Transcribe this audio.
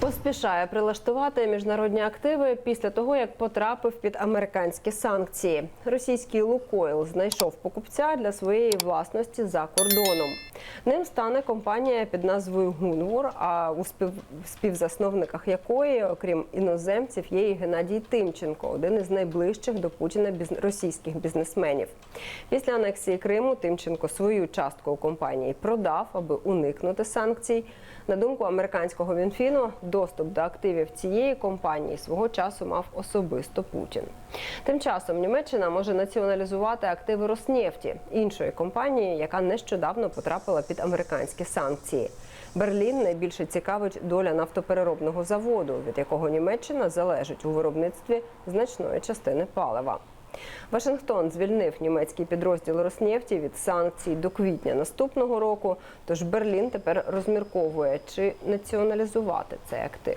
Поспішає прилаштувати міжнародні активи після того, як потрапив під американські санкції. Російський Лукойл знайшов покупця для своєї власності за кордоном. Ним стане компанія під назвою Гунвор, а у спів... співзасновниках якої, окрім іноземців, є і Геннадій Тимченко, один із найближчих до Путіна російських бізнесменів. Після анексії Криму Тимченко свою частку у компанії продав, аби уникнути санкцій. На думку американського Мінфіну, доступ до активів цієї компанії свого часу мав особисто Путін. Тим часом Німеччина може націоналізувати активи Роснефті, іншої компанії, яка нещодавно потрапила під американські санкції. Берлін найбільше цікавить доля нафтопереробного заводу, від якого Німеччина залежить у виробництві значної частини палива. Вашингтон звільнив німецький підрозділ Роснефті від санкцій до квітня наступного року. Тож Берлін тепер розмірковує, чи націоналізувати цей актив.